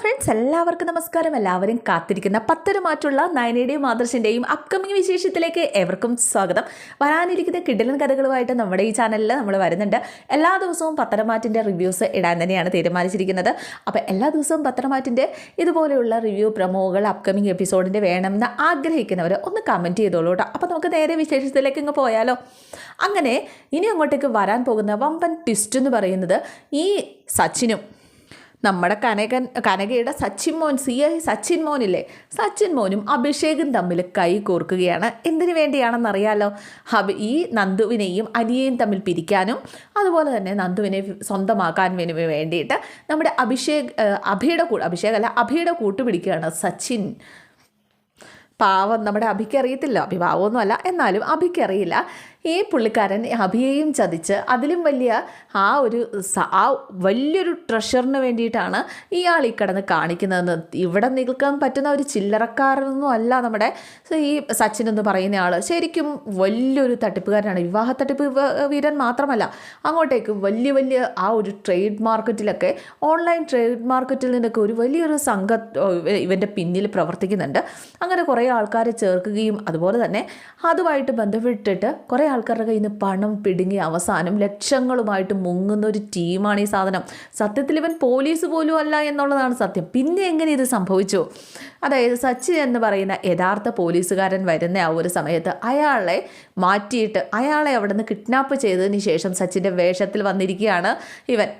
Friends എല്ലാവർക്കും നമസ്കാരം. എല്ലാവരും കാത്തിരിക്കുന്ന പത്തരമാറ്റുള്ള നയനയുടെയും ആദർശിന്റെയും അപ്കമിങ് വിശേഷത്തിലേക്ക് എവർക്കും സ്വാഗതം. വരാനിരിക്കുന്ന കിടിലൻ കഥകളുമായിട്ട് നമ്മുടെ ഈ ചാനലിൽ നമ്മൾ വരുന്നുണ്ട്. എല്ലാ ദിവസവും പത്തരമാറ്റിന്റെ റിവ്യൂസ് ഇടാൻ തന്നെയാണ് തീരുമാനിച്ചിരിക്കുന്നത്. അപ്പോൾ എല്ലാ ദിവസവും പത്തരമാറ്റിന്റെ ഇതുപോലെയുള്ള റിവ്യൂ പ്രമോകൾ അപ്കമിങ് എപ്പിസോഡിന്റെ വേണമെന്ന് ആഗ്രഹിക്കുന്നവർ ഒന്ന് കമന്റ് ചെയ്തോളൂ കേട്ടോ അപ്പോൾ നമുക്ക് നേരെ വിശേഷത്തിലേക്ക് ഇങ്ങ് പോയാലോ. അങ്ങനെ ഇനി അങ്ങോട്ടേക്ക് വരാൻ പോകുന്ന വമ്പൻ ട്വിസ്റ്റ് എന്ന് പറയുന്നത് ഈ സച്ചിനും നമ്മുടെ കനകൻ കനകയുടെ സച്ചിൻ മോൻ സി ഐ സച്ചിൻ മോനില്ലേ? സച്ചിൻ മോനും അഭിഷേകും തമ്മിൽ കൈ കോർക്കുകയാണ്. എന്തിനു വേണ്ടിയാണെന്നറിയാലോ? അഭി ഈ നന്ദുവിനെയും അനിയെയും തമ്മിൽ പിരിക്കാനും അതുപോലെ തന്നെ നന്ദുവിനെ സ്വന്തമാക്കാൻ വേണ്ടിയിട്ട് നമ്മുടെ അഭിഷേക് അഭിയുടെ കൂ അഭിഷേക് അല്ല അഭിയുടെ കൂട്ടുപിടിക്കുകയാണ് സച്ചിൻ. പാവം നമ്മുടെ അഭിക്ക് അറിയത്തില്ല അഭി എന്നാലും അഭിക്ക് അറിയില്ല. ഈ പുള്ളിക്കാരൻ അഭിയെയും ചതിച്ച് അതിലും വലിയ ആ ഒരു ആ വലിയൊരു ട്രഷറിന് വേണ്ടിയിട്ടാണ് ഇയാൾ ഈ കിടന്ന് കാണിക്കുന്നതെന്ന് ഇവിടെ നിൽക്കാൻ പറ്റുന്ന ഒരു ചില്ലറക്കാരനൊന്നും അല്ല നമ്മുടെ ഈ സച്ചിൻ എന്ന് പറയുന്ന ആൾ ശരിക്കും വലിയൊരു തട്ടിപ്പുകാരനാണ്. വിവാഹ തട്ടിപ്പ് വീരൻ മാത്രമല്ല അങ്ങോട്ടേക്ക് വലിയ വലിയ ആ ഒരു ട്രേഡ് മാർക്കറ്റിലൊക്കെ ഓൺലൈൻ ട്രേഡ് മാർക്കറ്റിൽ നിന്നൊക്കെ ഒരു വലിയൊരു സംഘ ഇവന്റെ പിന്നിൽ പ്രവർത്തിക്കുന്നുണ്ട്. അങ്ങനെ കുറേ ആൾക്കാരെ ചേർക്കുകയും അതുപോലെ തന്നെ അതുമായിട്ട് ബന്ധപ്പെട്ടിട്ട് കുറേ ആൾക്കാരുടെ കയ്യിൽ നിന്ന് പണം പിടുങ്ങി അവസാനം ലക്ഷങ്ങളുമായിട്ട് മുങ്ങുന്ന ഒരു ടീമാണ് ഈ സാധനം. സത്യത്തിൽ ഇവൻ പോലീസ് പോലും അല്ല എന്നുള്ളതാണ് സത്യം. പിന്നെ എങ്ങനെ ഇത് സംഭവിച്ചു? അതായത് സച്ചിൻ എന്ന് പറയുന്ന യഥാർത്ഥ പോലീസുകാരൻ വരുന്ന ആ ഒരു സമയത്ത് അയാളെ മാറ്റിയിട്ട് അയാളെ അവിടെ നിന്ന് കിഡ്നാപ്പ് ചെയ്തതിന് ശേഷം സച്ചിന്റെ വേഷത്തിൽ വന്നിരിക്കുകയാണ് ഇവൻ.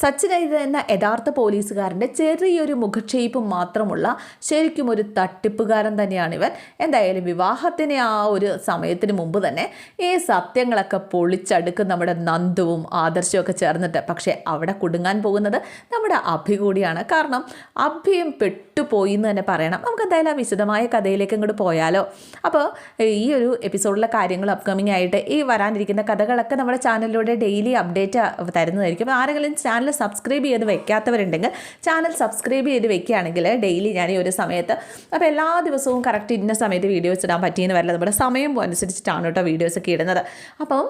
സച്ചിൻ എന്ന യഥാർത്ഥ പോലീസുകാരന്റെ ചെറിയൊരു മുഖക്ഷേപ്പ് മാത്രമുള്ള ശരിക്കും ഒരു തട്ടിപ്പുകാരൻ തന്നെയാണ് ഇവൻ. എന്തായാലും വിവാഹത്തിന് ആ ഒരു സമയത്തിന് മുമ്പ് തന്നെ ഈ സത്യങ്ങളൊക്കെ പൊളിച്ചടുക്കും നമ്മുടെ നന്ദുവും ആദർശവും ചേർന്നിട്ട്. പക്ഷേ അവിടെ കുടുങ്ങാൻ പോകുന്നത് നമ്മുടെ അഭി കൂടിയാണ്. കാരണം അഭിയും പെട്ടുപോയി എന്ന് തന്നെ പറയണം. നമുക്ക് എന്തായാലും ആ വിശദമായ കഥയിലേക്ക് ഇങ്ങോട്ട് പോയാലോ? അപ്പോൾ ഈ ഒരു എപ്പിസോഡിലെ കാര്യങ്ങൾ അപ്കമിങ് ആയിട്ട് ഈ വരാനിരിക്കുന്ന കഥകളൊക്കെ നമ്മുടെ ചാനലിലൂടെ ഡെയിലി അപ്ഡേറ്റ് തരുന്നതായിരിക്കും. ആരെങ്കിലും ചാനൽ സബ്സ്ക്രൈബ് ചെയ്ത് വെക്കാത്തവരുണ്ടെങ്കിൽ ചാനൽ സബ്സ്ക്രൈബ് ചെയ്ത് വെക്കുകയാണെങ്കിൽ ഡെയിലി ഞാൻ ഈ ഒരു സമയത്ത് അപ്പോൾ എല്ലാ ദിവസവും കറക്റ്റ് ഇന്ന സമയത്ത് വീഡിയോസ് ഇടാൻ പറ്റിയെന്ന് വരില്ല. നമ്മുടെ സമയം അനുസരിച്ചിട്ടാണ് കേട്ടോ വീഡിയോസ് ഒക്കെ ഇടുന്നത്. അപ്പം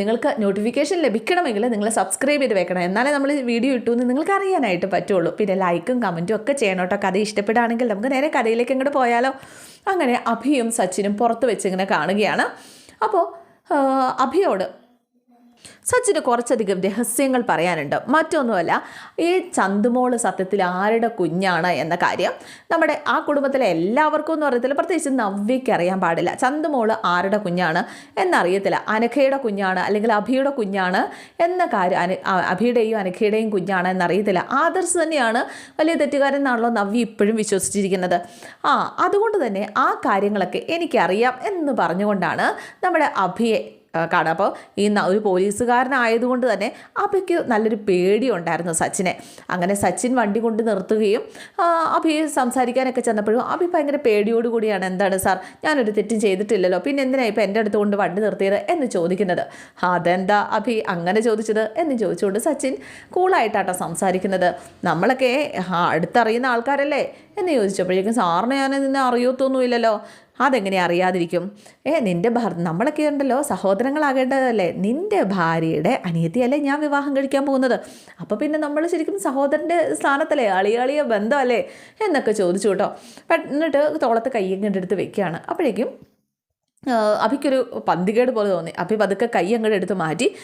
നിങ്ങൾക്ക് നോട്ടിഫിക്കേഷൻ ലഭിക്കണമെങ്കിൽ നിങ്ങൾ സബ്സ്ക്രൈബ് ചെയ്ത് വെക്കണം. എന്നാലേ നമ്മൾ വീഡിയോ ഇട്ടു എന്ന് നിങ്ങൾക്ക് അറിയാനായിട്ട് പറ്റുള്ളൂ. പിന്നെ ലൈക്കും കമന്റും ഒക്കെ ചെയ്യണം കേട്ടോ. കഥ ഇഷ്ടപ്പെടുകയാണെങ്കിൽ നമുക്ക് നേരെ കഥയിലേക്ക് ഇങ്ങോട്ട് പോയാലോ. അങ്ങനെ അഭിയും സച്ചിനും പുറത്ത് വെച്ച് ഇങ്ങനെ കാണുകയാണ്. അപ്പോൾ അഭിയോട് സച്ചിന് കുറച്ചധികം രഹസ്യങ്ങൾ പറയാനുണ്ട്. മറ്റൊന്നുമല്ല ഈ ചന്തുമോൾ സത്യത്തിൽ ആരുടെ കുഞ്ഞാണ് എന്ന കാര്യം നമ്മുടെ ആ കുടുംബത്തിലെ എല്ലാവർക്കും ഒന്നും അറിയത്തില്ല. പ്രത്യേകിച്ച് നവ്യയ്ക്ക് അറിയാൻ പാടില്ല. ചന്തുമോൾ ആരുടെ കുഞ്ഞാണ് എന്നറിയത്തില്ല. അനഖയുടെ കുഞ്ഞാണ് അല്ലെങ്കിൽ അഭിയുടെ കുഞ്ഞാണ് എന്ന കാര്യം അന അഭിയുടെയും അനഘയുടെയും കുഞ്ഞാണ് എന്നറിയത്തില്ല. ആദർശ് തന്നെയാണ് വലിയ തെറ്റുകാരൻ എന്നാണല്ലോ നവ്യ ഇപ്പോഴും വിശ്വസിച്ചിരിക്കുന്നത്. ആ അതുകൊണ്ട് തന്നെ ആ കാര്യങ്ങളൊക്കെ എനിക്കറിയാം എന്ന് പറഞ്ഞുകൊണ്ടാണ് നമ്മുടെ അഭിയെ ആ, കാണാം. അപ്പോൾ ഈ ഒരു പോലീസുകാരനായതുകൊണ്ട് തന്നെ അഭിക്ക് നല്ലൊരു പേടിയുണ്ടായിരുന്നു സച്ചിനെ. അങ്ങനെ സച്ചിൻ വണ്ടി കൊണ്ട് നിർത്തുകയും അഭി സംസാരിക്കാനൊക്കെ ചെന്നപ്പോഴും അഭി ഭയങ്കര പേടിയോട് കൂടിയാണ്. എന്താണ് സാർ ഞാനൊരു തെറ്റും ചെയ്തിട്ടില്ലല്ലോ. പിന്നെ എന്തിനാണ് ഇപ്പോൾ എന്റെ അടുത്ത് കൊണ്ട് വണ്ടി നിർത്തിയത്? എന്ന് ചോദിക്കുന്നത്. അതെന്താ അഭി അങ്ങനെ ചോദിച്ചത്? എന്ന് ചോദിച്ചുകൊണ്ട് സച്ചിൻ കൂളായിട്ടാട്ടോ സംസാരിക്കുന്നത്. നമ്മളൊക്കെ അടുത്തറിയുന്ന ആൾക്കാരല്ലേ? എന്ന് ചോദിച്ചപ്പോഴേക്കും സാറിന് ഞാൻ അറിയത്തൊന്നുമില്ലല്ലോ. അതെങ്ങനെ അറിയാതിരിക്കും? ഏ നിന്റെ നമ്മളൊക്കെ ഉണ്ടല്ലോ സഹോദരങ്ങളാകേണ്ടതല്ലേ? നിന്റെ ഭാര്യയുടെ അനിയത്തിയല്ലേ ഞാൻ വിവാഹം കഴിക്കാൻ പോകുന്നത്. അപ്പോൾ പിന്നെ നമ്മൾ ശരിക്കും സഹോദരന്റെ സ്ഥാനത്തല്ലേ? അളിയാളിയ ബന്ധമല്ലേ? എന്നൊക്കെ ചോദിച്ചു കേട്ടോ. എന്നിട്ട് തോളത്ത് കയ്യും എടുത്ത് വെക്കുകയാണ്. അപ്പോഴേക്കും അഭിക്കൊരു പന്തികേട് പോലെ തോന്നി. അഭി പതുക്കെ കൈ അങ്ങോട്ട് എടുത്ത് മാറ്റി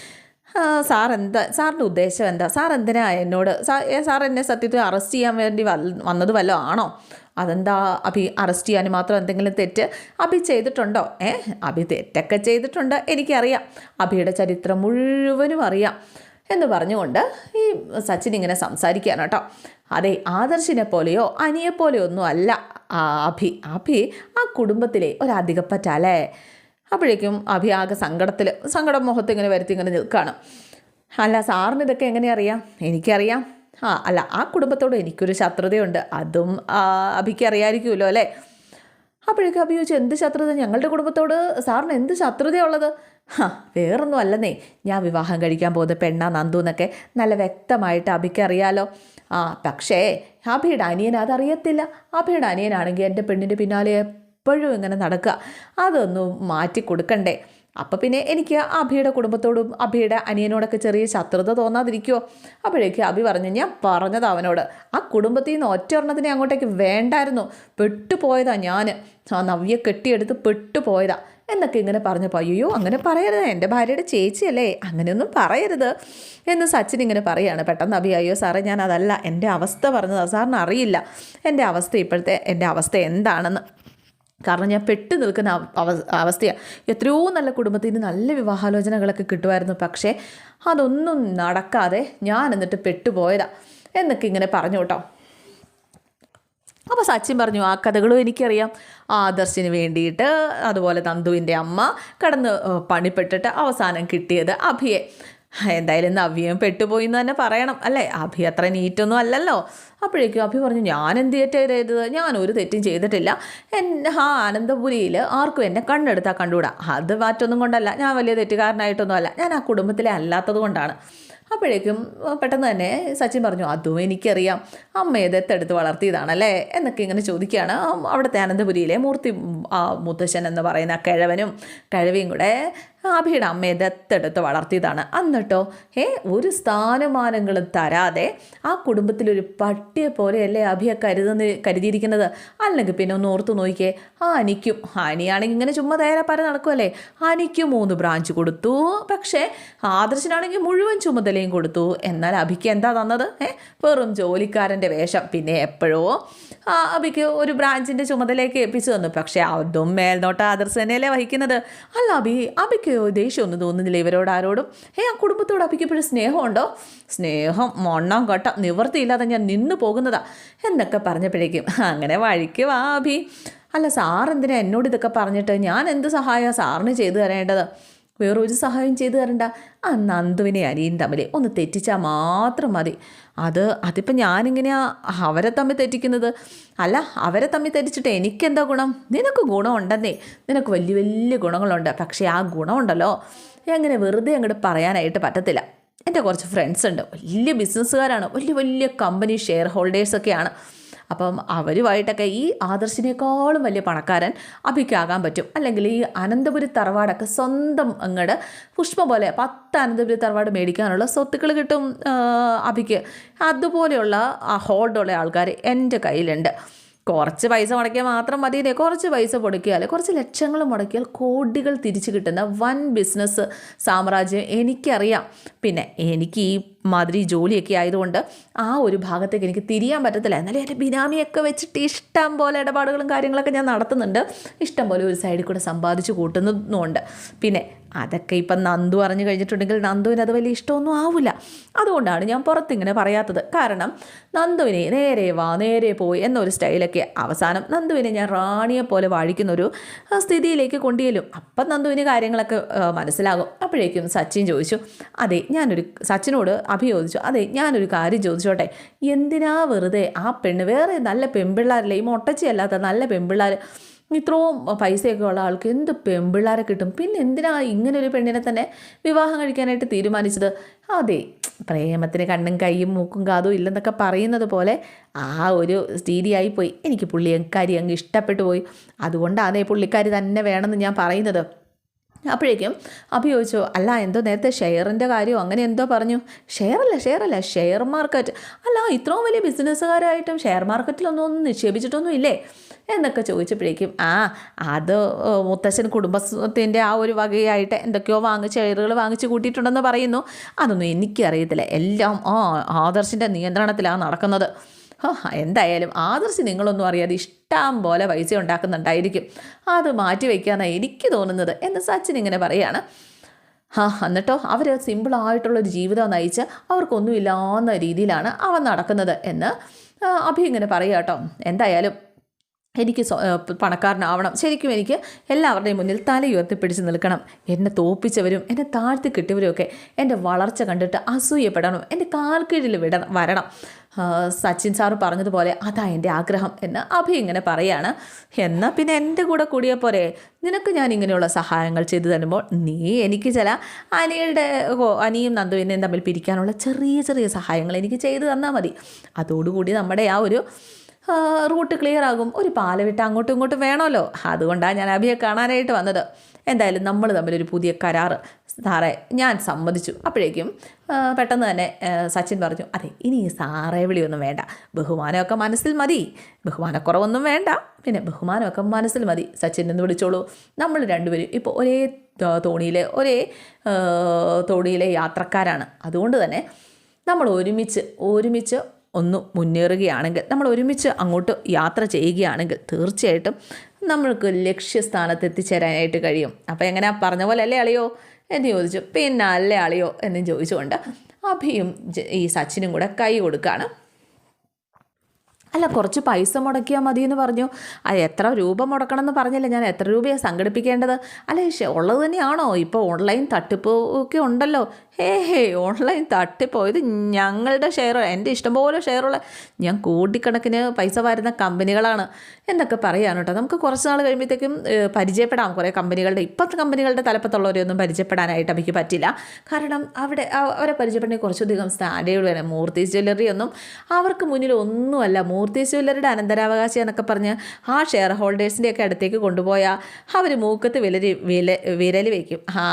സാർ എന്താ സാറിന്റെ ഉദ്ദേശം എന്താ? സാർ എന്തിനാ എന്നോട്? സാർ എന്നെ സത്യത്തിൽ അറസ്റ്റ് ചെയ്യാൻ വേണ്ടി വൽ- വന്നത് വല്ലതും ആണോ? അതെന്താ അഭി അറസ്റ്റ് ചെയ്യാൻ മാത്രം എന്തെങ്കിലും തെറ്റ് അഭി ചെയ്തിട്ടുണ്ടോ? ഏ അഭി തെറ്റൊക്കെ ചെയ്തിട്ടുണ്ട് എനിക്കറിയാം. അഭിയുടെ ചരിത്രം മുഴുവനും അറിയാം എന്ന് പറഞ്ഞുകൊണ്ട് ഈ സച്ചിൻ ഇങ്ങനെ സംസാരിക്കുകയാണ് കേട്ടോ. അതെ ആദർശിനെ പോലെയോ അനിയെ പോലെയോ ഒന്നും അല്ല അഭി. അഭി ആ കുടുംബത്തിലെ ഒരു അധികപ്പറ്റല്ലേ അപ്പോഴേക്കും അഭി ആകെ സങ്കടത്തിൽ സങ്കടം മുഖത്ത് ഇങ്ങനെ വരുത്തി ഇങ്ങനെ നിൽക്കുകയാണ്. അല്ല സാറിന് ഇതൊക്കെ എങ്ങനെ അറിയാം? എനിക്കറിയാം. ആ അല്ല ആ കുടുംബത്തോട് എനിക്കൊരു ശത്രുതയുണ്ട്. അതും അഭിക്ക് അറിയാമായിരിക്കുമല്ലോ അല്ലേ? അപ്പോഴേക്കും അഭി ചോദിച്ചു എന്ത് ശത്രുത? ഞങ്ങളുടെ കുടുംബത്തോട് സാറിന് എന്ത് ശത്രുതയുള്ളത് ഹാ വേറൊന്നും അല്ലെന്നേ. ഞാൻ വിവാഹം കഴിക്കാൻ പോകുന്ന പെണ്ണാ നന്ദു എന്നൊക്കെ നല്ല വ്യക്തമായിട്ട് അഭിക്ക് അറിയാലോ. ആ പക്ഷേ അഭിയുടെ അനിയൻ അതറിയത്തില്ല. അഭിയുടെ അനിയനാണെങ്കിൽ എന്റെ പെണ്ണിന്റെ പിന്നാലെ എപ്പോഴും ഇങ്ങനെ നടക്കുക. അതൊന്നും മാറ്റി കൊടുക്കണ്ടേ. അപ്പം പിന്നെ എനിക്ക് അഭിയുടെ കുടുംബത്തോടും അഭിയുടെ അനിയനോടൊക്കെ ചെറിയ ശത്രുത തോന്നാതിരിക്കുമോ അപ്പോഴേക്കും അഭി പറഞ്ഞു ഞാൻ പറഞ്ഞത് അവനോട്. ആ കുടുംബത്തിൽ നിന്ന് ഒറ്റ ഒരെണ്ണത്തിനെ അങ്ങോട്ടേക്ക് വേണ്ടായിരുന്നു. പെട്ടുപോയതാ ഞാൻ ആ നവ്യ കെട്ടിയെടുത്ത് പെട്ടുപോയതാ. എന്നൊക്കെ ഇങ്ങനെ പറഞ്ഞപ്പോൾ അയ്യോ അങ്ങനെ പറയരുത്. എന്റെ ഭാര്യയുടെ ചേച്ചിയല്ലേ. അങ്ങനെയൊന്നും പറയരുത്. എന്ന് സച്ചിൻ ഇങ്ങനെ പറയാണ്. പെട്ടെന്ന് അഭി അയ്യോ സാറേ ഞാൻ അതല്ല. എന്റെ അവസ്ഥ പറഞ്ഞതാണ് സാറിന് അറിയില്ല. എന്റെ അവസ്ഥ ഇപ്പോഴത്തെ എന്റെ അവസ്ഥ എന്താണെന്ന്. കാരണം ഞാൻ പെട്ടു നിൽക്കുന്ന അവ അവസ്ഥയാണ് എത്രയോ നല്ല കുടുംബത്തിൽ നിന്ന് നല്ല വിവാഹാലോചനകളൊക്കെ കിട്ടുമായിരുന്നു. പക്ഷേ അതൊന്നും നടക്കാതെ ഞാൻ എന്നിട്ട് പെട്ടുപോയതാ. എന്നൊക്കെ ഇങ്ങനെ പറഞ്ഞു കേട്ടോ. അപ്പോൾ സച്ചിൻ പറഞ്ഞു ആ കഥകളും എനിക്കറിയാം. ആദർശിന് വേണ്ടിയിട്ട് അതുപോലെ നന്ദുവിന്റെ അമ്മ കടന്ന് പണിപ്പെട്ടിട്ട് അവസാനം കിട്ടിയത് അഭിയെ. എന്തായാലും നവ്യം പെട്ടുപോയി എന്ന് തന്നെ പറയണം അല്ലേ? അഭി അത്ര നീറ്റൊന്നും അല്ലല്ലോ. അപ്പോഴേക്കും അഭി പറഞ്ഞു ഞാൻ എന്ത് തെറ്റാണ് ചെയ്തത്? ഞാൻ ഒരു തെറ്റും ചെയ്തിട്ടില്ല. എൻ ആ ആനന്ദപുരിയിൽ ആർക്കും എന്നെ കണ്ണെടുത്താൽ കണ്ടുകൂടാ. അത് മാറ്റൊന്നും കൊണ്ടല്ല. ഞാൻ വലിയ തെറ്റുകാരനായിട്ടൊന്നും അല്ല. ഞാൻ ആ കുടുംബത്തിലെ അല്ലാത്തത് കൊണ്ടാണ്. അപ്പോഴേക്കും പെട്ടെന്ന് തന്നെ സച്ചിൻ പറഞ്ഞു അതും എനിക്കറിയാം. അമ്മയെ ദത്തെടുത്ത് വളർത്തിയതാണല്ലേ എന്നൊക്കെ ഇങ്ങനെ ചോദിക്കുകയാണ്. അവിടുത്തെ ആനന്ദപുരിയിലെ മൂർത്തി ആ മുത്തശ്ശൻ എന്ന് പറയുന്ന കിഴവനും കിഴവിയും കൂടെ അഭിയുടെ അമ്മയെ ദത്തെടുത്ത് വളർത്തിയതാണ്. എന്നിട്ടോ ഏ ഒരു സ്ഥാനമാനങ്ങളും തരാതെ ആ കുടുംബത്തിലൊരു പട്ടിയെ പോലെയല്ലേ അഭിയെ കരുതുന്ന കരുതിയിരിക്കുന്നത്? അല്ലെങ്കിൽ പിന്നെ ഒന്ന് ഓർത്ത് നോക്കിയേ ആ അനിക്കും ഹനിയാണെങ്കിൽ ഇങ്ങനെ ചുമ്മാ തേരെ പര നടക്കുമല്ലേ അനിക്കും മൂന്ന് ബ്രാഞ്ച് കൊടുത്തു. പക്ഷേ ആദർശനാണെങ്കിൽ മുഴുവൻ ചുമതലയും കൊടുത്തു. എന്നാൽ അഭിക്ക് എന്താ തന്നത്? ഏ വെറും ജോലിക്കാരന്റെ വേഷം. പിന്നെ എപ്പോഴോ അഭിക്ക് ഒരു ബ്രാഞ്ചിന്റെ ചുമതലയൊക്കെ ഏൽപ്പിച്ചു തന്നു. പക്ഷേ അതും മേൽനോട്ട ആദർശ് തന്നെയല്ലേ വഹിക്കുന്നത്. അല്ല അബി അബിക്ക് ദേഷ്യമൊന്നും തോന്നുന്നില്ല. ഇവരോട് ആരോടും ഏ ആ കുടുംബത്തോട് അബിക്ക് ഇപ്പോഴും സ്നേഹമുണ്ടോ? സ്നേഹം മണ്ണം കട്ട നിവൃത്തിയില്ലാതെ ഞാൻ നിന്നു പോകുന്നതാ. എന്നൊക്കെ പറഞ്ഞപ്പോഴേക്കും? അങ്ങനെ വഴിക്ക് വാ അബി. അല്ല സാർ എന്തിനാ എന്നോട് ഇതൊക്കെ പറഞ്ഞിട്ട്? ഞാൻ എന്ത് സഹായമാണ് സാറിന് ചെയ്തു തരേണ്ടത്? വേറൊരു സഹായം ചെയ്തു തരണ്ട. ആ നന്ദുവിനെ അനിയും തമ്മിൽ ഒന്ന് തെറ്റിച്ചാൽ മാത്രം മതി. അത് അതിപ്പോൾ ഞാനിങ്ങനെയാ അവരെ തമ്മിൽ തെറ്റിക്കുന്നത്? അല്ല അവരെ തമ്മിൽ തെറ്റിച്ചിട്ട് എനിക്കെന്താ ഗുണം? നിനക്ക് ഗുണമുണ്ടെന്നേ. നിനക്ക് വലിയ വലിയ ഗുണങ്ങളുണ്ട്. പക്ഷേ ആ ഗുണമുണ്ടല്ലോ. എങ്ങനെ വെറുതെ അങ്ങോട്ട് പറയാനായിട്ട് പറ്റത്തില്ല. എന്റെ കുറച്ച് ഫ്രണ്ട്സ് ഉണ്ട്. വലിയ ബിസിനസ്സുകാരാണ്. വലിയ വലിയ കമ്പനി ഷെയർ ഹോൾഡേഴ്സൊക്കെയാണ്. അപ്പം അവരുമായിട്ടൊക്കെ ഈ ആദർശിനേക്കാളും വലിയ പണക്കാരൻ അഭിക്കാകാൻ പറ്റും. അല്ലെങ്കിൽ ഈ അനന്തപുരി തറവാടൊക്കെ സ്വന്തം അങ്ങോട്ട് പുഷ്പ പോലെ പത്ത് അനന്തപുരി തറവാട് മേടിക്കാനുള്ള സ്വത്തുക്കൾ കിട്ടും അഭിക്ക്. അതുപോലെയുള്ള ആ ഹോൾഡുള്ള ആൾക്കാർ എന്റെ കയ്യിലുണ്ട്. കുറച്ച് പൈസ മുടക്കിയാൽ മാത്രം മതിയല്ലേ കുറച്ച് പൈസ മുടക്കിയാൽ കുറച്ച് ലക്ഷങ്ങൾ മുടക്കിയാൽ കോടികൾ തിരിച്ചു കിട്ടുന്ന വൻ ബിസിനസ് സാമ്രാജ്യം എനിക്കറിയാം. പിന്നെ എനിക്ക് ഈ മാതിരി ജോലിയൊക്കെ ആയതുകൊണ്ട് ആ ഒരു ഭാഗത്തേക്ക് എനിക്ക് തിരിയാൻ പറ്റത്തില്ല. എന്നാലും എന്റെ ബിനാമിയൊക്കെ വെച്ചിട്ട് ഇഷ്ടം പോലെ ഇടപാടുകളും കാര്യങ്ങളൊക്കെ ഞാൻ നടത്തുന്നുണ്ട്. ഇഷ്ടം പോലെ ഒരു സൈഡിൽ കൂടെ സമ്പാദിച്ച് കൂട്ടുന്നുണ്ട് പിന്നെ അതൊക്കെ ഇപ്പം നന്ദു അറിഞ്ഞു കഴിഞ്ഞിട്ടുണ്ടെങ്കിൽ നന്ദുവിന് അത് വലിയ ഇഷ്ടമൊന്നും ആവില്ല അതുകൊണ്ടാണ് ഞാൻ പുറത്തിങ്ങനെ പറയാത്തത്. കാരണം നന്ദുവിനെ നേരെ വാ നേരെ പോയി എന്നൊരു സ്റ്റൈലൊക്കെ അവസാനം നന്ദുവിനെ ഞാൻ റാണിയെ പോലെ വാഴിക്കുന്നൊരു സ്ഥിതിയിലേക്ക് കൊണ്ടുചെല്ലും. അപ്പം നന്ദുവിന് കാര്യങ്ങളൊക്കെ മനസ്സിലാകും. അപ്പോഴേക്കും സച്ചിൻ ചോദിച്ചു അതെ ഞാനൊരു സച്ചിനോട് അഭിയോദിച്ചു അതെ ഞാനൊരു കാര്യം ചോദിച്ചോട്ടെ. എന്തിനാ വെറുതെ ആ പെണ്ണ് വേറെ നല്ല പെൺപിള്ളാരല്ലേ? ഈ മൊട്ടച്ചി അല്ലാത്ത നല്ല പെൺപിള്ളാർ ഇത്രയും പൈസയൊക്കെ ഉള്ള ആൾക്ക് എന്ത് പെൺപിള്ളാരെ കിട്ടും? പിന്നെ എന്തിനാ ഇങ്ങനെ ഒരു പെണ്ണിനെ തന്നെ വിവാഹം കഴിക്കാനായിട്ട് തീരുമാനിച്ചത്? അതെ പ്രേമത്തിന് കണ്ണും കൈയും മൂക്കും കാതും ഇല്ലെന്നൊക്കെ പറയുന്നത് പോലെ ആ ഒരു സ്ഥിതിയായിപ്പോയി. എനിക്ക് പുള്ളിക്കാരി അങ്ങ് ഇഷ്ടപ്പെട്ടു പോയി. അതുകൊണ്ടാണ് പുള്ളിക്കാരി തന്നെ വേണമെന്ന് ഞാൻ പറയുന്നത്. അപ്പോഴേക്കും അഭി ചോദിച്ചു അല്ല എന്തോ നേരത്തെ ഷെയറിന്റെ കാര്യം അങ്ങനെ എന്തോ പറഞ്ഞു. ഷെയറല്ല ഷെയറല്ല ഷെയർ മാർക്കറ്റ്. അല്ല ഇത്രയും വലിയ ബിസിനസ്സുകാരായിട്ടും ഷെയർ മാർക്കറ്റിലൊന്നും ഒന്നും നിക്ഷേപിച്ചിട്ടൊന്നും ഇല്ലേ? എന്നൊക്കെ ചോദിച്ചപ്പോഴേക്കും ആ അത് മുത്തശ്ശൻ കുടുംബത്തിന്റെ ആ ഒരു വകയായിട്ട് എന്തൊക്കെയോ വാങ്ങിച്ച് ഷെയറുകൾ വാങ്ങിച്ച് കൂട്ടിയിട്ടുണ്ടെന്ന് പറയുന്നു. അതൊന്നും എനിക്കറിയത്തില്ല. എല്ലാം ആ ആദർശിന്റെ നിയന്ത്രണത്തിലാണ് നടക്കുന്നത്. എന്തായാലും ആദർശി നിങ്ങളൊന്നും അറിയാതെ ഇഷ്ടം പോലെ പൈസ ഉണ്ടാക്കുന്നുണ്ടായിരിക്കും. അത് മാറ്റി വയ്ക്കാനാണ് എനിക്ക് തോന്നുന്നത് എന്ന് സച്ചിൻ ഇങ്ങനെ പറയാണ്. ആ എന്നിട്ടോ അവർ സിമ്പിളായിട്ടുള്ളൊരു ജീവിതം നയിച്ച് അവർക്കൊന്നുമില്ലാന്ന രീതിയിലാണ് അവൻ നടക്കുന്നത് എന്ന് അഭി ഇങ്ങനെ പറയുക കേട്ടോ. എന്തായാലും എനിക്ക് പണക്കാരനാവണം. ശരിക്കും എനിക്ക് എല്ലാവരുടെയും മുന്നിൽ തല ഉയർത്തിപ്പിടിച്ച് നിൽക്കണം. എന്നെ തോപ്പിച്ചവരും എന്നെ താഴ്ത്തി കിട്ടിയവരും ഒക്കെ എന്റെ വളർച്ച കണ്ടിട്ട് അസൂയപ്പെടണം. എന്റെ കാൽക്കീഴിൽ വിട വരണം. സച്ചിൻ സാറ് പറഞ്ഞതുപോലെ അതാ എന്റെ ആഗ്രഹം എന്ന് അഭി ഇങ്ങനെ പറയാണ്. എന്നാൽ പിന്നെ എന്റെ കൂടെ കൂടിയ നിനക്ക് ഞാൻ ഇങ്ങനെയുള്ള സഹായങ്ങൾ ചെയ്തു തരുമ്പോൾ നീ എനിക്ക് ചില അനിയുടെ അനിയും നന്ദുവിനെയും തമ്മിൽ പിരിക്കാനുള്ള ചെറിയ ചെറിയ സഹായങ്ങൾ എനിക്ക് ചെയ്തു തന്നാൽ മതി. അതോടുകൂടി നമ്മുടെ ആ ഒരു റൂട്ട് ക്ലിയർ ആകും. ഒരു പാല വിട്ട് അങ്ങോട്ടും ഇങ്ങോട്ടും വേണമല്ലോ. അതുകൊണ്ടാണ് ഞാൻ അഭിയെ കാണാനായിട്ട് വന്നത്. എന്തായാലും നമ്മൾ തമ്മിലൊരു പുതിയ കരാറ്. സാറേ ഞാൻ സമ്മതിച്ചു. അപ്പോഴേക്കും പെട്ടെന്ന് തന്നെ സച്ചിൻ പറഞ്ഞു അതെ ഇനി സാറേ വിളിയൊന്നും വേണ്ട. ബഹുമാനമൊക്കെ മനസ്സിൽ മതി. ബഹുമാനക്കുറവൊന്നും വേണ്ട. പിന്നെ ബഹുമാനമൊക്കെ മനസ്സിൽ മതി. സച്ചിൻ എന്ന് വിളിച്ചോളൂ. നമ്മൾ രണ്ടുപേരും ഇപ്പോൾ ഒരേ തോണിയിലെ ഒരേ തോണിയിലെ യാത്രക്കാരാണ്. അതുകൊണ്ട് തന്നെ നമ്മൾ ഒരുമിച്ച് ഒരുമിച്ച് ഒന്ന് മുന്നേറുകയാണെങ്കിൽ നമ്മൾ ഒരുമിച്ച് അങ്ങോട്ട് യാത്ര ചെയ്യുകയാണെങ്കിൽ തീർച്ചയായിട്ടും നമ്മൾക്ക് ലക്ഷ്യസ്ഥാനത്ത് എത്തിച്ചേരാനായിട്ട് കഴിയും. അപ്പോൾ എങ്ങനെയാ? പറഞ്ഞ പോലെ അല്ലേ അളിയോ? എന്ന് ചോദിച്ചു. പിന്നെ അല്ലേ അളിയോ? എന്ന് ചോദിച്ചുകൊണ്ട് അഭിയും ഈ സച്ചിനും കൂടെ കൈ കൊടുക്കുകയാണ് അല്ല കുറച്ച് പൈസ മുടക്കിയാൽ മതി എന്ന് പറഞ്ഞു. അത് എത്ര രൂപ മുടക്കണം എന്ന് പറഞ്ഞില്ല. ഞാൻ എത്ര രൂപയാണ് സംഘടിപ്പിക്കേണ്ടത്? അല്ല ഉള്ളത് തന്നെയാണോ? ഇപ്പോൾ ഓൺലൈൻ തട്ടിപ്പ് ഒക്കെ ഉണ്ടല്ലോ. ഹേ ഹേ ഓൺലൈൻ തട്ടിപ്പ് ഇത് ഞങ്ങളുടെ ഷെയർ എന്റെ ഇഷ്ടംപോലെ ഷെയറുള്ള ഞാൻ കോടിക്കണക്കിന് പൈസ വരുന്ന കമ്പനികളാണ് എന്നൊക്കെ പറയാൻ കേട്ടോ. നമുക്ക് കുറച്ച് നാൾ കഴിയുമ്പോഴത്തേക്കും പരിചയപ്പെടാം കുറേ കമ്പനികളുടെ ഇപ്പോഴത്തെ കമ്പനികളുടെ തലപ്പത്തുള്ളവരെയൊന്നും പരിചയപ്പെടാനായിട്ട് എനിക്ക് പറ്റില്ല. കാരണം അവിടെ അവ- അവരെ പരിചയപ്പെടണമെങ്കിൽ കുറച്ചധികം സ്റ്റാൻഡേർഡ് വരെ മൂർത്തി ജ്വല്ലറി ഒന്നും അവർക്ക് മുന്നിൽ ഒന്നുമല്ല മൂർത്തീസ് ജ്വല്ലറിയുടെ അനന്തരാവകാശി എന്നൊക്കെ പറഞ്ഞ് ആ ഷെയർ ഹോൾഡേഴ്സിന്റെ ഒക്കെ അടുത്തേക്ക് കൊണ്ടുപോയാൽ അവർ മൂക്കത്ത് വിലരി വില വിരൽ വയ്ക്കും ആ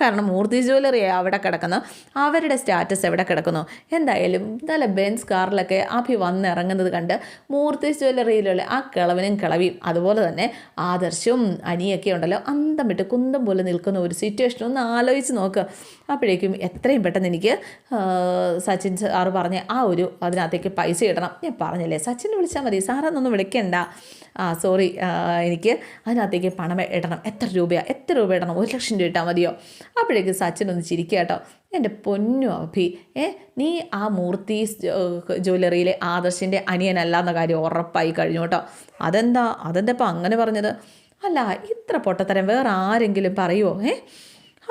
കാരണം മൂർത്തി ജ്വല്ലറി അവിടെ കിടക്കുന്നു? അവരുടെ സ്റ്റാറ്റസ് എവിടെ കിടക്കുന്നു? എന്തായാലും നല്ല ബെൻസ് കാറിലൊക്കെ അഭി വന്നിറങ്ങുന്നത് കണ്ട് മൂർത്തി ജ്വല്ലറിയിലുള്ള ആ കിളവനും കിളവിയും അതുപോലെ തന്നെ ആദർശവും അനിയൊക്കെ ഉണ്ടല്ലോ അന്തം വിട്ട് കുന്തം പോലെ നിൽക്കുന്ന ഒരു സിറ്റുവേഷൻ ഒന്ന് ആലോചിച്ച് നോക്ക്. അപ്പോഴേക്കും എത്രയും പെട്ടെന്ന് എനിക്ക് സച്ചിൻ സാറ് പറഞ്ഞ ആ ഒരു അതിനകത്തേക്ക് പൈസ ഇടണം. ഞാൻ പറഞ്ഞല്ലേ സച്ചിനെ വിളിച്ചാൽ മതി സാറെന്നൊന്നും വിളിക്കണ്ട. ആ സോറി എനിക്ക് അതിനകത്തേക്ക് പണം ഇടണം. എത്ര രൂപയാണ് എത്ര രൂപ ഇടണം? ഒരു ലക്ഷം രൂപ ഇട്ടാൽ മതിയോ? അപ്പോഴേക്കും സച്ചിൻ ഒന്ന് ചിരിക്കുക കേട്ടോ. എന്റെ പൊന്നു അഭി ഏ നീ ആ മൂർത്തി ജ്വല്ലറിയിലെ ആദർശിന്റെ അനിയനല്ല എന്ന കാര്യം ഉറപ്പായി കഴിഞ്ഞു കേട്ടോ. അതെന്താ? അതെന്താ ഇപ്പം അങ്ങനെ പറഞ്ഞത്? അല്ല ഇത്ര പൊട്ടത്തരം വേറെ ആരെങ്കിലും പറയുമോ ഏ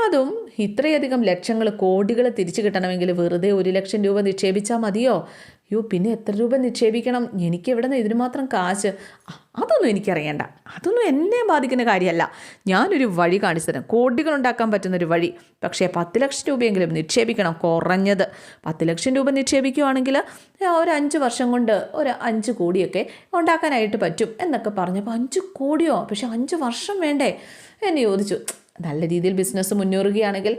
അതും ഇത്രയധികം ലക്ഷങ്ങൾ കോടികൾ തിരിച്ചു കിട്ടണമെങ്കിൽ വെറുതെ ഒരു ലക്ഷം രൂപ നിക്ഷേപിച്ചാൽ മതിയോ? അയ്യോ പിന്നെ എത്ര രൂപ നിക്ഷേപിക്കണം? എനിക്ക് എവിടെ നിന്ന് ഇതിന് മാത്രം കാശ്? അതൊന്നും എനിക്കറിയണ്ട. അതൊന്നും എന്നെ ബാധിക്കുന്ന കാര്യമല്ല. ഞാനൊരു വഴി കാണിച്ചു തരാം. കോടികൾ ഉണ്ടാക്കാൻ പറ്റുന്നൊരു വഴി. പക്ഷേ പത്ത് ലക്ഷം രൂപയെങ്കിലും നിക്ഷേപിക്കണം കുറഞ്ഞത്. പത്ത് ലക്ഷം രൂപ നിക്ഷേപിക്കുകയാണെങ്കിൽ ഒരു അഞ്ച് വർഷം കൊണ്ട് ഒരു അഞ്ച് കോടിയൊക്കെ ഉണ്ടാക്കാനായിട്ട് പറ്റും എന്നൊക്കെ പറഞ്ഞപ്പോൾ അഞ്ച് കോടിയോ? പക്ഷേ അഞ്ച് വർഷം വേണ്ടേ? എന്നെ ചോദിച്ചു. നല്ല രീതിയിൽ ബിസിനസ് മുന്നേറുകയാണെങ്കിൽ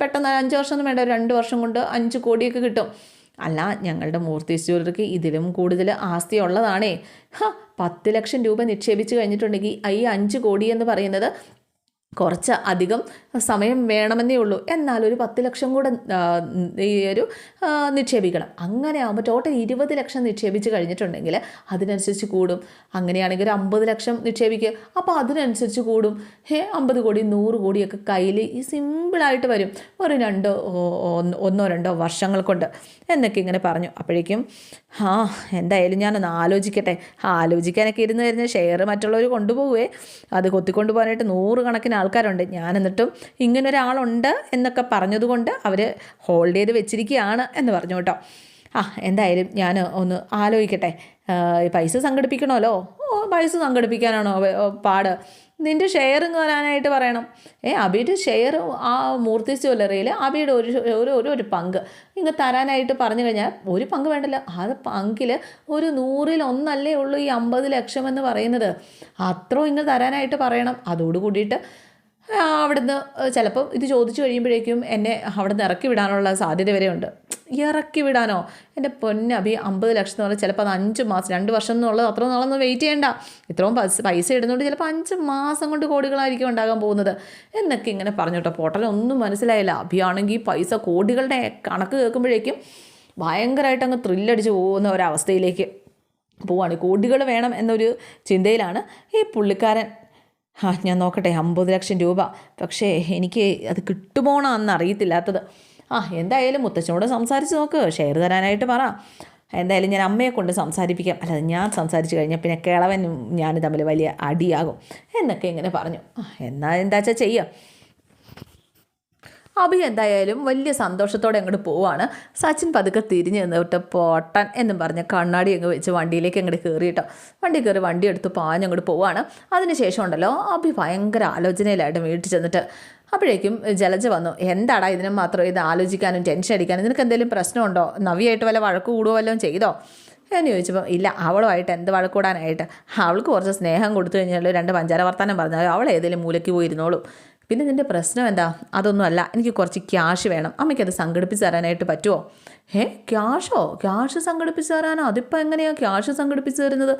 പെട്ടെന്ന് അഞ്ച് വർഷമൊന്നും വേണ്ട രണ്ട് വർഷം കൊണ്ട് അഞ്ച് കോടിയൊക്കെ കിട്ടും. അല്ല ഞങ്ങളുടെ മൂർത്തീസ് ജ്വല്ലറിക്ക് ഇതിലും കൂടുതൽ ആസ്തി ഉള്ളതാണേ. പത്ത് ലക്ഷം രൂപ നിക്ഷേപിച്ച് കഴിഞ്ഞിട്ടുണ്ടെങ്കിൽ ഈ അഞ്ച് കോടി എന്ന് പറയുന്നത് കുറച്ച് അധികം സമയം വേണമെന്നേ ഉള്ളൂ. എന്നാൽ ഒരു പത്ത് ലക്ഷം കൂടെ ഈ ഒരു നിക്ഷേപിക്കണം. അങ്ങനെ ആകുമ്പോൾ ടോട്ടൽ ഇരുപത് ലക്ഷം നിക്ഷേപിച്ച് കഴിഞ്ഞിട്ടുണ്ടെങ്കിൽ അതിനനുസരിച്ച് കൂടും. അങ്ങനെയാണെങ്കിൽ ഒരു അമ്പത് ലക്ഷം നിക്ഷേപിക്കുക അപ്പോൾ അതിനനുസരിച്ച് കൂടും. ഹേ അമ്പത് കോടി നൂറ് കോടിയൊക്കെ കയ്യിൽ ഈ സിമ്പിളായിട്ട് വരും. ഒരു രണ്ടോ ഒന്നോ രണ്ടോ വർഷങ്ങൾ കൊണ്ട് എന്നൊക്കെ ഇങ്ങനെ പറഞ്ഞു. അപ്പോഴേക്കും ആ എന്തായാലും ഞാനൊന്ന് ആലോചിക്കട്ടെ. ആലോചിക്കാനൊക്കെ ഇരുന്ന് കഴിഞ്ഞാൽ ഷെയർ മറ്റുള്ളവർ കൊണ്ടുപോകുവേ അത് കൊത്തിക്കൊണ്ടു പോകാനായിട്ട് നൂറുകണക്കിന് ആൾക്കാരുണ്ട്. ഞാൻ എന്നിട്ടും ഇങ്ങനെ ഒരാളുണ്ട് എന്നൊക്കെ പറഞ്ഞതുകൊണ്ട് അവർ ഹോൾഡ് ചെയ്ത് വെച്ചിരിക്കുകയാണ് എന്ന് പറഞ്ഞു കേട്ടോ. ആ എന്തായാലും ഞാൻ ഒന്ന് ആലോചിക്കട്ടെ. പൈസ സംഘടിപ്പിക്കണമല്ലോ? ഓ പൈസ സംഘടിപ്പിക്കാനാണോ പാട്? നിന്റെ ഷെയർ തരാനായിട്ട് പറയണം. ഏ അബിയുടെ ഷെയർ ആ മൂർത്തി ജ്വല്ലറിയിൽ അബിയുടെ ഒരു ഒരു ഒരു ഒരു പങ്ക്. ഇങ്ങ് തരാനായിട്ട് പറഞ്ഞു കഴിഞ്ഞാൽ ഒരു പങ്ക് വേണ്ടല്ലോ. ആ പങ്കിൽ ഒരു നൂറിൽ ഒന്നല്ലേ ഉള്ളൂ ഈ അമ്പത് ലക്ഷം എന്ന് പറയുന്നത്. അത്രയും ഇങ്ങ് തരാനായിട്ട് പറയണം. അതോട് കൂടിയിട്ട് അവിടുന്ന് ചിലപ്പം ഇത് ചോദിച്ചു കഴിയുമ്പോഴേക്കും എന്നെ അവിടുന്ന് ഇറക്കി വിടാനുള്ള സാധ്യത വരെയുണ്ട് ഇറക്കി വിടാനോ? എന്റെ പൊന്നഭി അമ്പത് ലക്ഷം എന്ന് പറഞ്ഞാൽ ചിലപ്പോൾ അത് അഞ്ച് മാസം രണ്ട് വർഷം എന്നുള്ളത് അത്ര നാളൊന്നും വെയിറ്റ് ചെയ്യണ്ട. ഇത്രയും പൈസ പൈസ ഇടുന്നുണ്ട് ചിലപ്പോൾ അഞ്ച് മാസം കൊണ്ട് കോടികളായിരിക്കും ഉണ്ടാകാൻ പോകുന്നത്. എന്നൊക്കെ ഇങ്ങനെ പറഞ്ഞു കേട്ടോ. പോട്ടലൊന്നും മനസ്സിലായില്ല. അഭിയാണെങ്കിൽ പൈസ കോടികളുടെ കണക്ക് കേൾക്കുമ്പോഴേക്കും ഭയങ്കരമായിട്ട് അങ്ങ് ത്രില്ലടിച്ച് പോകുന്ന ഒരവസ്ഥയിലേക്ക് പോവാണ്. കോടികൾ വേണം എന്നൊരു ചിന്തയിലാണ് ഈ പുള്ളിക്കാരൻ. ആ ഞാൻ നോക്കട്ടെ അമ്പത് ലക്ഷം രൂപ. പക്ഷേ എനിക്ക് അത് കിട്ടുമോണോ എന്ന് അറിയത്തില്ലാത്തത്. ആ എന്തായാലും മുത്തച്ഛനോട് സംസാരിച്ച് നോക്ക് ഷെയർ തരാനായിട്ട് പറ. എന്തായാലും ഞാൻ അമ്മയെ കൊണ്ട് സംസാരിപ്പിക്കാം. അല്ലാതെ ഞാൻ സംസാരിച്ച് കഴിഞ്ഞാൽ പിന്നെ കിളവനും ഞാൻ തമ്മിൽ വലിയ അടിയാകും. എന്നൊക്കെ ഇങ്ങനെ പറഞ്ഞു. എന്നാൽ എന്താ വെച്ചാൽ അഭി എന്തായാലും വലിയ സന്തോഷത്തോടെ അങ്ങോട്ട് പോവാണ്. സച്ചിൻ പതുക്കെ തിരിഞ്ഞ് നിന്നിട്ട് പോട്ടൻ എന്നും പറഞ്ഞ് കണ്ണാടി അങ്ങ് വെച്ച് വണ്ടിയിലേക്ക് അങ്ങോട്ട് കയറി കേട്ടോ വണ്ടി കയറി വണ്ടി എടുത്ത് പാഞ്ഞ് അങ്ങോട്ട് പോവാണ്. അതിനുശേഷം ഉണ്ടല്ലോ അഭി ഭയങ്കര ആലോചനയിലായിട്ട് വീട്ടിൽ ചെന്നിട്ട്. അപ്പോഴേക്കും ജലജ വന്നു എന്താടാ ഇതിനും മാത്രം ഇത് ആലോചിക്കാനും ടെൻഷൻ അടിക്കാനും? നിനക്ക് എന്തെങ്കിലും പ്രശ്നമുണ്ടോ? നവിയായിട്ട് വല്ല വഴക്ക് കൂടുകയോ വല്ലതും ചെയ്തോ? എന്ന് ചോദിച്ചപ്പോൾ ഇല്ല അവളുമായിട്ട് എന്ത് വഴക്കൂടാനായിട്ട് അവൾക്ക് കുറച്ച് സ്നേഹം കൊടുത്തു കഴിഞ്ഞാൽ രണ്ട് പഞ്ചാര വർത്താനം പറഞ്ഞാലും അവൾ ഏതെങ്കിലും മൂലയ്ക്ക് പോയിരുന്നോളും. പിന്നെ നിന്റെ പ്രശ്നം എന്താ? അതൊന്നുമല്ല. എനിക്ക് കുറച്ച് ക്യാഷ് വേണം. അമ്മയ്ക്കത് സംഘടിപ്പിച്ച് തരാനായിട്ട് പറ്റുമോ ഏ ക്യാഷോ ക്യാഷ് സംഘടിപ്പിച്ച് തരാനോ? അതിപ്പോൾ എങ്ങനെയാണ് ക്യാഷ് സംഘടിപ്പിച്ച് തരുന്നത്?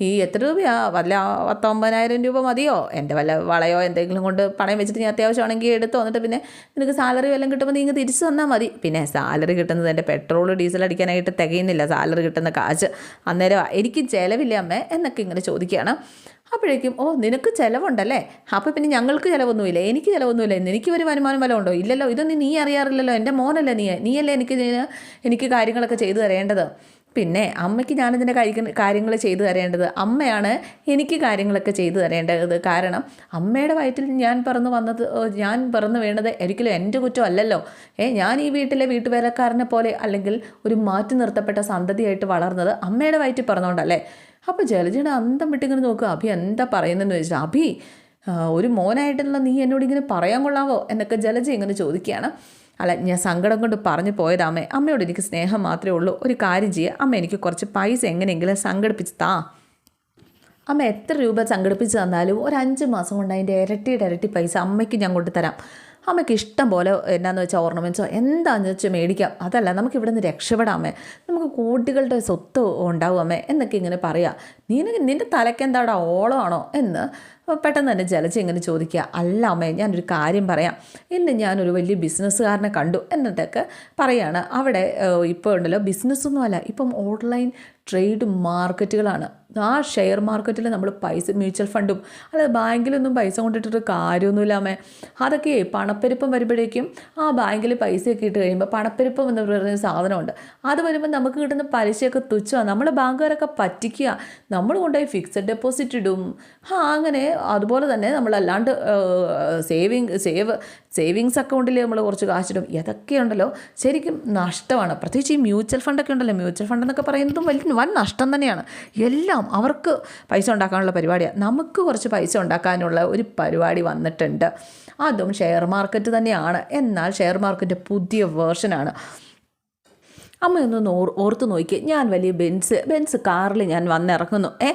ഈ എത്ര രൂപയാ? വല്ല പത്തൊമ്പതിനായിരം രൂപ മതിയോ? എന്റെ വല്ല വളയോ എന്തെങ്കിലും കൊണ്ട് പണയം വെച്ചിട്ട് ഞാൻ അത്യാവശ്യമാണെങ്കിൽ എടുത്തു വന്നിട്ട് പിന്നെ നിനക്ക് സാലറി വല്ലതും കിട്ടുമ്പോൾ നീ ഇങ്ങ് തിരിച്ചു തന്നാൽ മതി. പിന്നെ സാലറി കിട്ടുന്നത് എന്റെ പെട്രോൾ ഡീസൽ അടിക്കാനായിട്ട് തികയുന്നില്ല. സാലറി കിട്ടുന്ന കാശ് അന്നേരം എനിക്ക് ചിലവില്ല അമ്മേ? എന്നൊക്കെ ഇങ്ങനെ ചോദിക്കുകയാണ്. അപ്പോഴേക്കും ഓ നിനക്ക് ചിലവുണ്ടല്ലേ? അപ്പോൾ പിന്നെ ഞങ്ങൾക്ക് ചിലവൊന്നുമില്ല. എനിക്ക് ചിലവൊന്നുമില്ല. എനിക്ക് ഒരു വരുമാനം വല്ല ഉണ്ടോ? ഇല്ലല്ലോ ഇതൊന്നും നീ അറിയാറില്ലല്ലോ. എന്റെ മോനല്ലേ നീ? നീയല്ലേ എനിക്ക് എനിക്ക് കാര്യങ്ങളൊക്കെ ചെയ്തു തരേണ്ടത്? പിന്നെ അമ്മയ്ക്ക് ഞാനിതിന്റെ കഴിക്കുന്ന കാര്യങ്ങൾ ചെയ്തു തരേണ്ടത് അമ്മയാണ് എനിക്ക് കാര്യങ്ങളൊക്കെ ചെയ്തു തരേണ്ടത്. കാരണം അമ്മയുടെ വയറ്റിൽ ഞാൻ പിറന്നു വന്നത് ഞാൻ പിറന്നു വീണത് ഒരിക്കലും എന്റെ കുറ്റം അല്ലല്ലോ. ഏ ഞാൻ ഈ വീട്ടിലെ വീട്ടുവേലക്കാരനെ പോലെ അല്ലെങ്കിൽ ഒരു മാറ്റി നിർത്തപ്പെട്ട സന്തതിയായിട്ട് വളർന്നത് അമ്മയുടെ വയറ്റിൽ പിറന്നുകൊണ്ടല്ലേ അപ്പോൾ ജലജയുടെ അന്തം വിട്ടിങ്ങനെ നോക്കുക അഭി എന്താ പറയുന്നതെന്ന് വെച്ചാൽ അഭി ഒരു മോനായിട്ടുള്ള നീ എന്നോട് ഇങ്ങനെ പറയാൻ കൊള്ളാവോ? എന്നൊക്കെ ജലജ ഇങ്ങനെ ചോദിക്കുകയാണ്. അല്ല ഞാൻ സങ്കടം കൊണ്ട് പറഞ്ഞു പോയതാമേ. അമ്മയോട് എനിക്ക് സ്നേഹം മാത്രമേ ഉള്ളൂ. ഒരു കാര്യം ചെയ്യുക അമ്മ എനിക്ക് കുറച്ച് പൈസ എങ്ങനെയെങ്കിലും സംഘടിപ്പിച്ച് താ. അമ്മ എത്ര രൂപ സംഘടിപ്പിച്ച് തന്നാലും ഒരു അഞ്ച് മാസം കൊണ്ട് അതിന്റെ ഇരട്ടിയുടെ ഇരട്ടി പൈസ അമ്മയ്ക്ക് ഞാൻ കൊണ്ടുതരാം. അമ്മയ്ക്ക് ഇഷ്ടം പോലെ എന്നാന്ന് വെച്ചാൽ ഓർണമെന്റ്സോ എന്താണെന്ന് വെച്ചാൽ മേടിക്കാം. അതല്ല നമുക്ക് ഇവിടെ നിന്ന് രക്ഷപ്പെടാമേ നമുക്ക് കോടികളുടെ സ്വത്ത് ഉണ്ടാവും എന്നൊക്കെ ഇങ്ങനെ പറയാം. നീ നിന്റെ തലക്കെന്താണ് ഓളമാണോ എന്ന് പെട്ടെന്ന് തന്നെ ജലജ ഇങ്ങനെ ചോദിക്കുക അല്ല അമ്മേ ഞാനൊരു കാര്യം പറയാം. ഇന്ന് ഞാനൊരു വലിയ ബിസിനസ്സുകാരനെ കണ്ടു എന്നതൊക്കെ പറയാണ്. അവിടെ ഇപ്പോൾ ഉണ്ടല്ലോ ബിസിനസ്സൊന്നും അല്ല ഇപ്പം ഓൺലൈൻ ട്രേഡ് മാർക്കറ്റുകളാണ്. ആ ഷെയർ മാർക്കറ്റിൽ നമ്മൾ പൈസ മ്യൂച്വൽ ഫണ്ടും അല്ലാതെ ബാങ്കിലൊന്നും പൈസ കൊണ്ടിട്ടിട്ട് കാര്യമൊന്നുമില്ല അമ്മേ. അതൊക്കെ പണപ്പെരുപ്പം വരുമ്പോഴേക്കും ആ ബാങ്കിൽ പൈസയൊക്കെ ഇട്ട് കഴിയുമ്പോൾ പണപ്പെരുപ്പം എന്ന് പറയുന്ന സാധനമുണ്ട്. അത് വരുമ്പോൾ നമുക്ക് കിട്ടുന്ന പലിശയൊക്കെ തുച്ഛമാണ്. നമ്മൾ ബാങ്കുകാരൊക്കെ പറ്റിക്കുക. നമ്മൾ കൊണ്ടുപോയി ഫിക്സഡ് ഡെപ്പോസിറ്റ് ഇടും. ആ അങ്ങനെ അതുപോലെ തന്നെ നമ്മൾ അല്ലാണ്ട് സേവിങ് സേവ് സേവിങ്സ് അക്കൗണ്ടിൽ നമ്മൾ കുറച്ച് കാശിടും. ഇതൊക്കെ ഉണ്ടല്ലോ. ശരിക്കും നഷ്ടമാണ്. പ്രത്യേകിച്ച് ഈ മ്യൂച്വൽ ഫണ്ടൊക്കെ ഉണ്ടല്ലോ. മ്യൂച്വൽ ഫണ്ട് എന്നൊക്കെ പറയുന്നതും വലിയ വൻ നഷ്ടം തന്നെയാണ്. എല്ലാം അവർക്ക് പൈസ ഉണ്ടാക്കാനുള്ള പരിപാടിയാണ് നമുക്ക് കുറച്ച് പൈസ ഉണ്ടാക്കാനുള്ള ഒരു പരിപാടി വന്നിട്ടുണ്ട്. അതും ഷെയർ മാർക്കറ്റ് തന്നെയാണ്. എന്നാൽ ഷെയർ മാർക്കറ്റ് പുതിയ വേർഷനാണ് അമ്മയൊന്ന് ഓർ ഓർത്ത് നോക്കി. ഞാൻ വലിയ ബെൻസ് ബെൻസ് കാറിൽ ഞാൻ വന്നിറങ്ങുന്നു. ഏ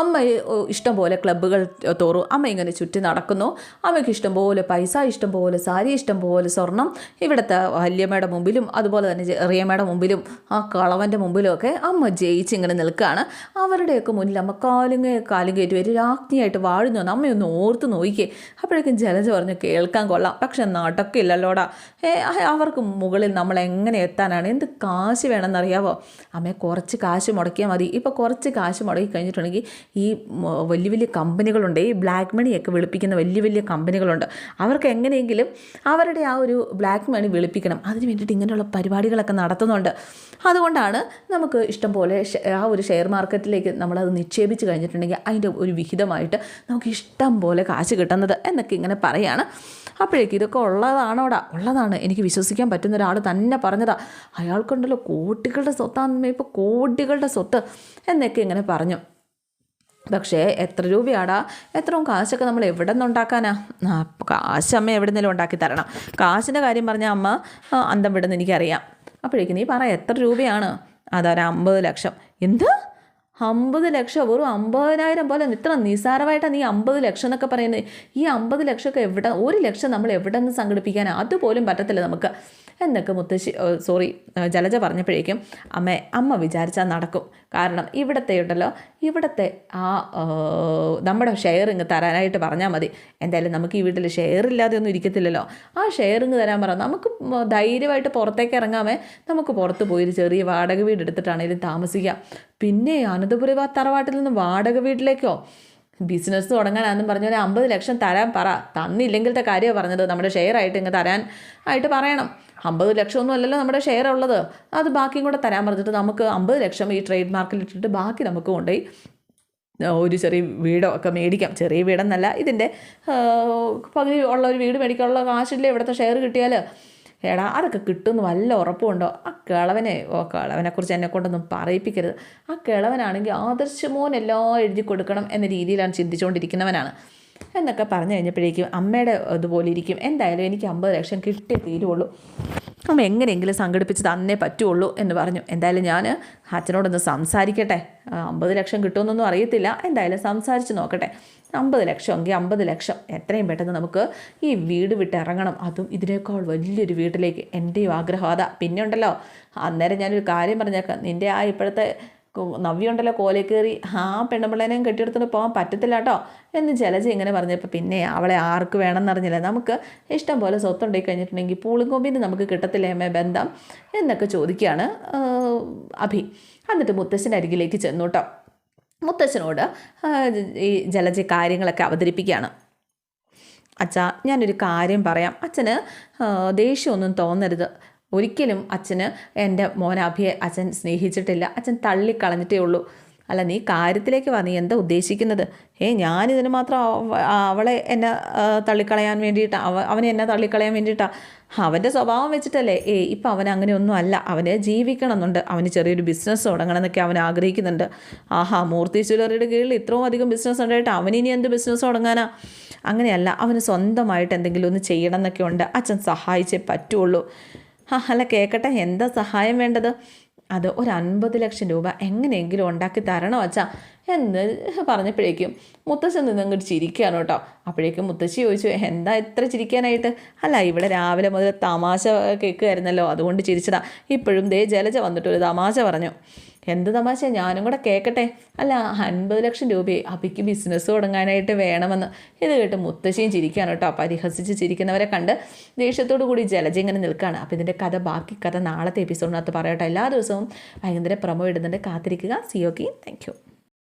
അമ്മ ഓ, ഇഷ്ടം പോലെ ക്ലബ്ബുകൾ തോറും അമ്മ ഇങ്ങനെ ചുറ്റി നടക്കുന്നു. അമ്മയ്ക്ക് ഇഷ്ടം പോലെ പൈസ ഇഷ്ടം പോലെ സാരി ഇഷ്ടം പോലെ സ്വർണം. ഇവിടുത്തെ വല്യമ്മയുടെ മുമ്പിലും അതുപോലെ തന്നെ റിയമ്മയുടെ മുമ്പിലും ആ കളവന്റെ മുമ്പിലും ഒക്കെ അമ്മ ജയിച്ച് ഇങ്ങനെ നിൽക്കുകയാണ്. അവരുടെയൊക്കെ മുന്നിൽ അമ്മ കാലുങ്ങ കാലും കയറ്റി വരും. രാജ്ഞിയായിട്ട് വാഴുന്നു അമ്മയൊന്ന് ഓർത്ത് നോക്കിയേ അപ്പോഴേക്കും ജലജ പറഞ്ഞു കേൾക്കാൻ കൊള്ളാം. പക്ഷെ നടക്കില്ലല്ലോടാ. അവർക്ക് മുകളിൽ നമ്മൾ എങ്ങനെ എത്താനാണ്? എന്ത് കാശ് വേണമെന്നറിയാവോ? അമ്മ കുറച്ച് കാശ് മുടക്കിയാൽ മതി. ഇപ്പോൾ കുറച്ച് കാശ് മുടക്കി കഴിഞ്ഞിട്ടുണ്ടെങ്കിൽ ഈ വലിയ വലിയ കമ്പനികളുണ്ട്. ഈ ബ്ലാക്ക് മണിയൊക്കെ വെളുപ്പിക്കുന്ന വലിയ വലിയ കമ്പനികളുണ്ട്. അവർക്ക് എങ്ങനെയെങ്കിലും അവരുടെ ആ ഒരു ബ്ലാക്ക് മണി വെളുപ്പിക്കണം. അതിന് വേണ്ടിയിട്ട് ഇങ്ങനെയുള്ള പരിപാടികളൊക്കെ നടത്തുന്നുണ്ട്. അതുകൊണ്ടാണ് നമുക്ക് ഇഷ്ടം പോലെ ആ ഒരു ഷെയർ മാർക്കറ്റിലേക്ക് നമ്മളത് നിക്ഷേപിച്ച് കഴിഞ്ഞിട്ടുണ്ടെങ്കിൽ അതിന്റെ ഒരു വിഹിതമായിട്ട് നമുക്ക് ഇഷ്ടം പോലെ കാശ് കിട്ടുന്നത് എന്നൊക്കെ ഇങ്ങനെ പറയാണ്. അപ്പോഴേക്കും ഇതൊക്കെ ഉള്ളതാണോടാ? ഉള്ളതാണ്. എനിക്ക് വിശ്വസിക്കാൻ പറ്റുന്ന ഒരാൾ തന്നെ പറഞ്ഞതാ. അയാൾക്കുണ്ടല്ലോ കോടികളുടെ സ്വത്താന്ന് ഇപ്പോൾ കോടികളുടെ സ്വത്ത് എന്നൊക്കെ ഇങ്ങനെ പറഞ്ഞു. പക്ഷേ എത്ര രൂപയാടാ? എത്രയും കാശൊക്കെ നമ്മൾ എവിടെ നിന്ന് ഉണ്ടാക്കാനാ? കാശ് അമ്മ എവിടെ നിന്നെങ്കിലും ഉണ്ടാക്കി തരണം. കാശിന്റെ കാര്യം പറഞ്ഞ അമ്മ അന്തം വിടുന്ന എനിക്കറിയാം. അപ്പോഴേക്കും നീ പറ എത്ര രൂപയാണ്? അതൊരു? അമ്പത് ലക്ഷം. എന്ത്? അമ്പത് ലക്ഷം? വെറും അമ്പതിനായിരം പോലെ ഇത്ര നിസ്സാരമായിട്ടാണ് നീ അമ്പത് ലക്ഷം എന്നൊക്കെ പറയുന്നത്. ഈ അമ്പത് ലക്ഷമൊക്കെ എവിടെ ഒരു ലക്ഷം നമ്മൾ എവിടെ നിന്ന് സംഘടിപ്പിക്കാൻ അതുപോലും പറ്റത്തില്ല നമുക്ക്. എന്നൊക്കെ മുത്തശ്ശി സോറി ജലജ പറഞ്ഞപ്പോഴേക്കും അമ്മ അമ്മ വിചാരിച്ചാൽ നടക്കും. കാരണം ഇവിടത്തെ ഉണ്ടല്ലോ ഇവിടത്തെ ആ നമ്മുടെ ഷെയർ ഇങ്ങ് തരാനായിട്ട് പറഞ്ഞാൽ മതി. എന്തായാലും നമുക്ക് ഈ വീട്ടിൽ ഷെയർ ഇല്ലാതെ ഒന്നും ഇരിക്കത്തില്ലല്ലോ. ആ ഷെയർ ഇങ്ങ് തരാൻ പറ നമുക്ക് ധൈര്യമായിട്ട് പുറത്തേക്ക് ഇറങ്ങാമേ. നമുക്ക് പുറത്ത് പോയി ഒരു ചെറിയ വാടക വീട് എടുത്തിട്ടാണെങ്കിലും താമസിക്കാം. പിന്നെ അനന്തപുരി തറവാട്ടിൽ നിന്ന് വാടക വീട്ടിലേക്കോ? ബിസിനസ് തുടങ്ങാനാണെന്നും പറഞ്ഞ ഒരു അമ്പത് ലക്ഷം തരാൻ പറ. തന്നില്ലെങ്കിലത്തെ കാര്യമാണ് പറഞ്ഞത്. നമ്മുടെ ഷെയർ ആയിട്ട് ഇങ്ങ് തരാൻ ആയിട്ട് പറയണം. അമ്പത് ലക്ഷമൊന്നും അല്ലല്ലോ നമ്മുടെ ഷെയർ ഉള്ളത്. അത് ബാക്കിയും കൂടെ തരാൻ പറഞ്ഞിട്ട് നമുക്ക് അമ്പത് ലക്ഷം ഈ ട്രേഡ് മാർക്കിൽ ഇട്ടിട്ട് ബാക്കി നമുക്ക് കൊണ്ടുപോയി ഒരു ചെറിയ വീടോ ഒക്കെ മേടിക്കാം. ചെറിയ വീടെന്നല്ല ഇതിന്റെ പകുതി ഉള്ള ഒരു വീട് മേടിക്കാനുള്ള കാശില്ലേ ഇവിടുത്തെ ഷെയർ കിട്ടിയാൽ എടാ അതൊക്കെ കിട്ടുമെന്ന് വല്ല ഉറപ്പുണ്ടോ ആ കിളവനെ ഓ കിളവനെക്കുറിച്ച് എന്നെ കൊണ്ടൊന്നും പറയിപ്പിക്കരുത്. ആ കിളവനാണെങ്കിൽ ആദർശമോൻ എല്ലാം എഴുതി കൊടുക്കണം എന്ന രീതിയിലാണ് ചിന്തിച്ചുകൊണ്ടിരിക്കുന്നവനാണ് എന്നൊക്കെ പറഞ്ഞു കഴിഞ്ഞപ്പോഴേക്കും അമ്മയുടെ ഇതുപോലെ ഇരിക്കും. എന്തായാലും എനിക്ക് അമ്പത് ലക്ഷം കിട്ടി തീരുള്ളൂ. അമ്മ എങ്ങനെയെങ്കിലും സംഘടിപ്പിച്ച് തന്നേ പറ്റുള്ളൂ എന്ന് പറഞ്ഞു. എന്തായാലും ഞാൻ അച്ഛനോടൊന്ന് സംസാരിക്കട്ടെ. അമ്പത് ലക്ഷം കിട്ടുമെന്നൊന്നും അറിയത്തില്ല. എന്തായാലും സംസാരിച്ച് നോക്കട്ടെ. അമ്പത് ലക്ഷം എങ്കിൽ അമ്പത് ലക്ഷം. എത്രയും പെട്ടെന്ന് നമുക്ക് ഈ വീട് വിട്ട് ഇറങ്ങണം. അതും ഇതിനേക്കാൾ വലിയൊരു വീട്ടിലേക്ക്. എന്റെയും ആഗ്രഹം അതാ. പിന്നെ ഉണ്ടല്ലോ. അന്നേരം ഞാനൊരു കാര്യം പറഞ്ഞേക്കാം. നിന്റെ ആ ഇപ്പോഴത്തെ നവ്യുണ്ടല്ലോ കോലേ കയറി ആ പെണ്ണുമ്പിള്ളേനെയും കെട്ടിയെടുത്തോണ്ട് പോകാൻ പറ്റത്തില്ല കേട്ടോ എന്ന് ജലജ ഇങ്ങനെ പറഞ്ഞപ്പോൾ പിന്നെ അവളെ ആർക്ക് വേണമെന്നറിഞ്ഞില്ല. നമുക്ക് ഇഷ്ടം പോലെ സ്വത്തുണ്ടായി കഴിഞ്ഞിട്ടുണ്ടെങ്കിൽ പൂളിങ്കോമ്പിന് നമുക്ക് കിട്ടത്തില്ലേ അമ്മേ ബന്ധം? എന്നൊക്കെ ചോദിക്കുകയാണ് അഭി. എന്നിട്ട് മുത്തശ്ശന്റെ അരികിലേക്ക് ചെന്നു കേട്ടോ മുത്തശ്ശനോട് ഈ ജലജ കാര്യങ്ങളൊക്കെ അവതരിപ്പിക്കുകയാണ് അച്ഛാ ഞാനൊരു കാര്യം പറയാം. അച്ഛന് ദേഷ്യമൊന്നും തോന്നരുത്. ഒരിക്കലും അച്ഛന് എന്റെ മോനാഭിയെ അച്ഛൻ സ്നേഹിച്ചിട്ടില്ല. അച്ഛൻ തള്ളിക്കളഞ്ഞിട്ടേ ഉള്ളൂ. അല്ല നീ കാര്യത്തിലേക്ക് വാ. എന്താ ഉദ്ദേശിക്കുന്നത്? ഏ ഞാനിതിന് മാത്രം അവളെ എന്നെ തള്ളിക്കളയാൻ വേണ്ടിയിട്ടാണ് അവ അവനെ എന്നെ തള്ളിക്കളയാൻ വേണ്ടിയിട്ടാണ് അവന്റെ സ്വഭാവം വെച്ചിട്ടല്ലേ. ഏ ഇപ്പം അവൻ അങ്ങനെയൊന്നും അല്ല. അവന് ജീവിക്കണം എന്നുണ്ട് അവന് ചെറിയൊരു ബിസിനസ് തുടങ്ങണം എന്നൊക്കെ അവൻ ആഗ്രഹിക്കുന്നുണ്ട്. ആഹാ മൂർത്തി ജ്വല്ലറിയുടെ കീഴിൽ ഇത്രയും അധികം ബിസിനസ് ഉണ്ടായിട്ട് ഇനി എന്ത് ബിസിനസ് തുടങ്ങാനാ? അങ്ങനെയല്ല അവന് സ്വന്തമായിട്ട് എന്തെങ്കിലും ഒന്ന് ചെയ്യണം എന്നൊക്കെ ഉണ്ട്. അച്ഛൻ സഹായിച്ചേ പറ്റുള്ളൂ. അല്ല കേൾക്കട്ടെ എന്താ സഹായം വേണ്ടത്? അത് ഒരു അൻപത് ലക്ഷം രൂപ എങ്ങനെയെങ്കിലും ഉണ്ടാക്കി തരണോ അച്ഛാ എന്ന് പറഞ്ഞപ്പോഴേക്കും മുത്തശ്ശൻ നിന്ന് അങ്ങോട്ട് ചിരിക്കുകയാണ് കേട്ടോ. അപ്പോഴേക്കും മുത്തശ്ശി ചോദിച്ചു എന്താ ഇത്ര ചിരിക്കാനായിട്ട്? അല്ല ഇവിടെ രാവിലെ മുതൽ തമാശ കേൾക്കുമായിരുന്നല്ലോ അതുകൊണ്ട് ചിരിച്ചതാ. ഇപ്പോഴും ദേ ജലജ വന്നിട്ട് ഒരു തമാശ പറഞ്ഞു. എന്ത് തമാശ ഞാനും കൂടെ കേൾക്കട്ടെ അല്ല അൻപത് ലക്ഷം രൂപയെ അപ്പിക്ക് ബിസിനസ് തുടങ്ങാനായിട്ട് വേണമെന്ന്. ഇത് കേട്ട് മുത്തശ്ശിയും ചിരിക്കുകയാണ് കേട്ടോ. പരിഹസിച്ച് ചിരിക്കുന്നവരെ കണ്ട് ദേഷ്യത്തോടു കൂടി ജലജ ഇങ്ങനെ നിൽക്കുകയാണ്. അപ്പോൾ ഇതിന്റെ കഥ ബാക്കി കഥ നാളത്തെ എപ്പിസോഡിനകത്ത് പറയട്ടെ എല്ലാ ദിവസവും ഭയങ്കര പ്രമോ ഇടുന്നുണ്ട്. കാത്തിരിക്കുക. C okay thank